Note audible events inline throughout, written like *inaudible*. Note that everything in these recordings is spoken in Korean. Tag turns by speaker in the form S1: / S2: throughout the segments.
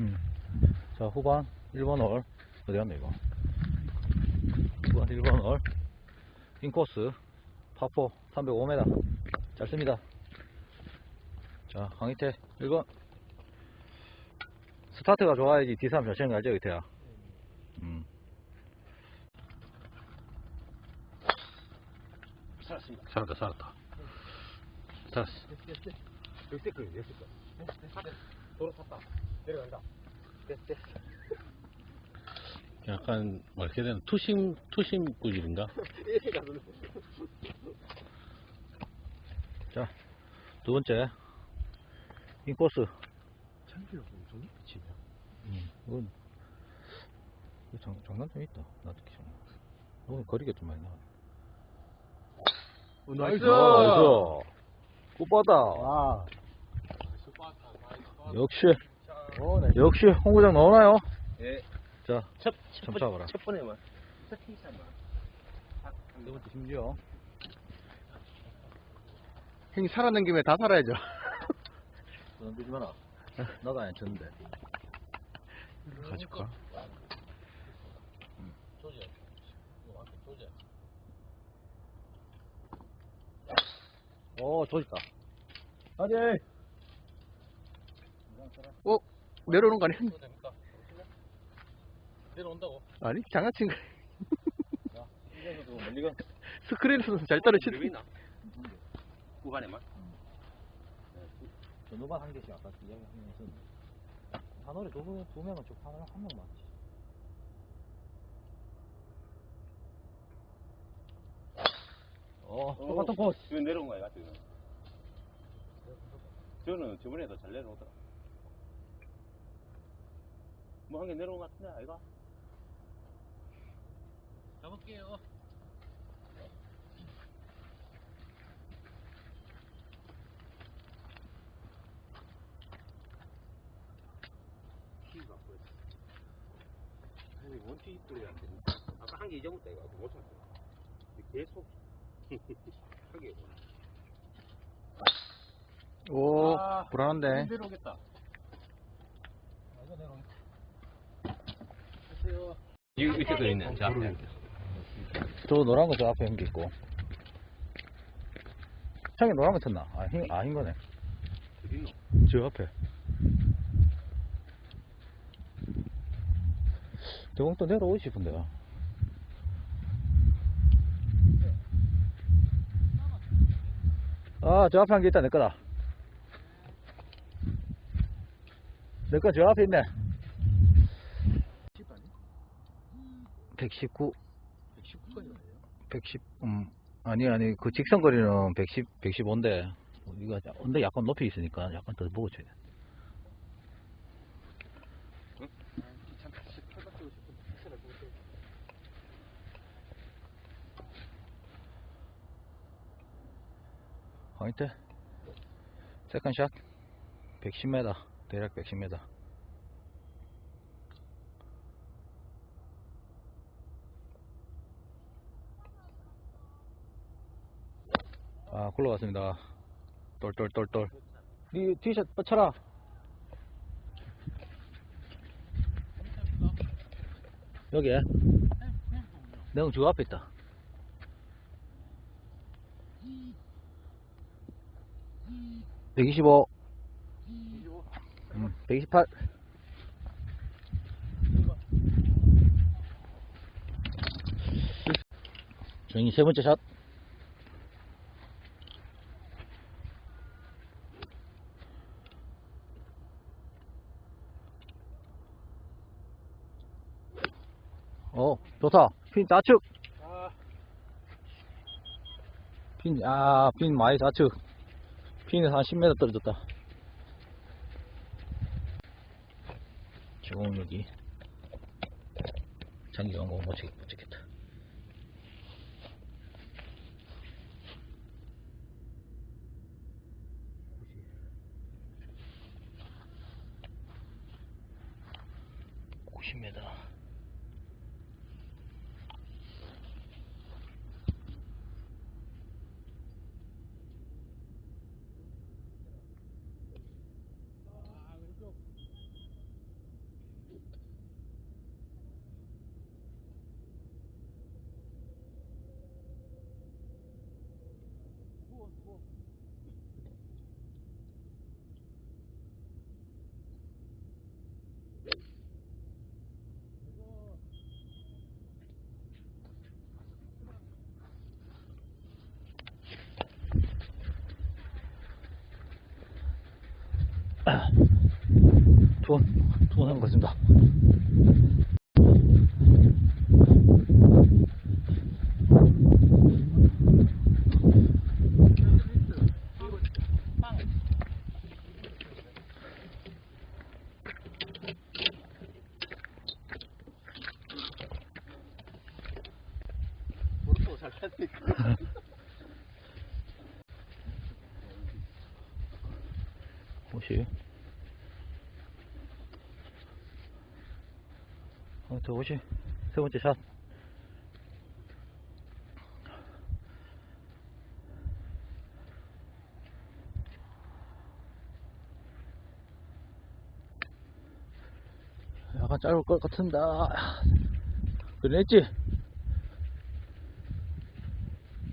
S1: 음. 자, 후반 1번 홀. 어디 갔네, 이거? 후반 1번 홀. 인코스. 파포 305m. 짧습니다. 자, 황희태 1번. 스타트가 좋아야지 뒤사람 천천히 가죠, 희태야. 음.
S2: 살았습니다.
S1: 살았다, 살았다. 살았어.
S2: 역대 거, 역대 거. 도로 탔다. 내려간다. 됐어, 됐어. *laughs*
S3: 약간 뭐 이렇게 되는 투심 투심 구질인가? *laughs*
S2: 이렇게 가서
S1: 자, 두 번째. 인코스.
S2: 창피가 엄청 높이 치네.
S1: 음, 이건, 장, 장단점 있다. 나도 기억 오늘 거리가 좀 많이 나와.
S2: 어,
S1: 나이스! 나이스! 굿바다!
S2: 와.
S1: 역시,
S2: 오, 나이스.
S1: 역시, 홍구장 나오나요?
S2: 예.
S1: 자,
S2: 첫,
S1: 참 잡아라.
S2: 첫 번에만. 첫 티샷만.
S1: 번째 심지어.
S2: 형이 살아난 김에 다 살아야죠. *laughs*
S1: 돈 주지 마라. 나도 안 쳤는데.
S2: 가질까?
S1: 조지. 조지. 오, 조지다. 가지!
S2: 어? 내려오는 거 아니야?
S1: 내려온다고.
S2: 아니, 장난친 거.
S1: 자, 이제서도 멀리가.
S2: 스크린에서 잘 떨어치네.
S3: 있나? 구간에만?
S1: 전후반 한 개씩 아까 이야기 하면서 단월에 두, 명- 두 명은 쭉 하나 한 명만 어, 똑같은 코스
S3: 왜 내려온 거야, 지금? 저는 저번에도 잘 내려오더라. 뭐 한 개 내려온 것 같은데, 아이가?
S1: 잡을게요
S3: 키가 보였어. 아니, 원티 입술이 안 되네. 아까 한 개 잊어먹었다, 이거. 못 찾았어. 계속. *laughs* 한 개.
S2: 오,
S3: 아.
S2: 불안한데.
S3: 내려오겠다.
S2: 이 밑에 거 있네, 저 앞에.
S1: 저 노란 거 저 앞에 한개 있고 형이 노란 거 쳤나? 아, 흰, 아, 흰 거네? 저 앞에 저공 또 내려오고 싶은데 아, 저 앞에 한개 있다, 내 거다. 내 거 저 앞에 있네. 119,
S2: 119까지
S1: 110, 음, 아니, 아니, 그 직선 거리는 110, 115인데, 이거, 근데 약간 높이 있으니까 약간 더 보고 쳐야 돼. 화이트 세컨 샷. 110m 대략 110m 아 굴러갔습니다. 똘똘똘똘. 니 티셔츠 뻗쳐라. 여기에? 내가 저 앞에 있다. 125 음, 128 정이 세 번째 샷 어, 좋다. 핀 좌측. 핀, 아, 핀 많이 좌측. 핀에서 한 10m 떨어졌다. 지금 여기. 장기 광고 못 찍, 못 찍겠다. 뭐. 있고 두원두원한것 *clears throat* 같습니다. 옷이. 어, 저 옷이. 세 번째 샷. 약간 짧을 것 같은데. 그랬지?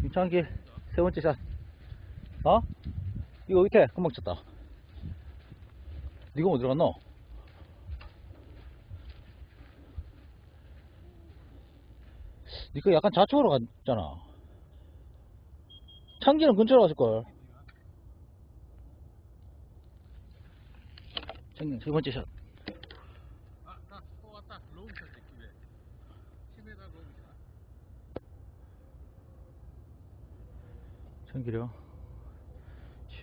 S1: 김창기, 세 번째 샷. 어? 이거 밑에 금방 쳤다. 니가 어디 갔노? 니가 약간 좌측으로 갔잖아. 창기는 근처로 갔을걸. 창기 세 번째 샷.
S2: 아, 나, 또 왔다. 로우샷 집에. 10m 로우샷.
S1: 창기령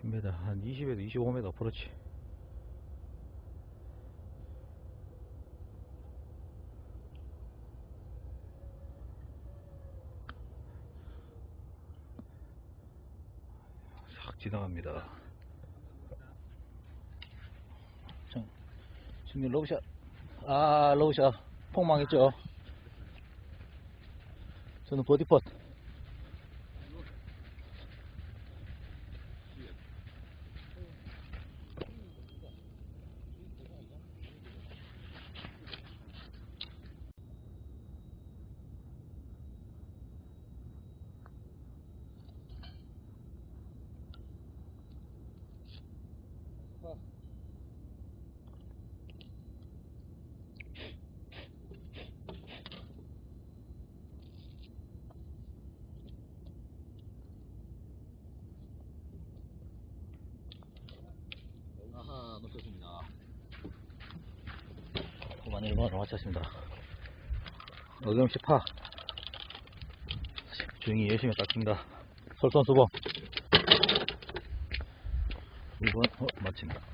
S1: 10m, 한 20에서 25m 그렇지. 자, 지금 러브샷. 아, 러브샷. 폭망했죠. 저는 버디 펫. 아하, 놓쳤습니다. 후반 1번으로 마쳤습니다. 어김없이 파. 조용히 열심히 닦습니다. 솔선수범. 1번, 어, 마친다.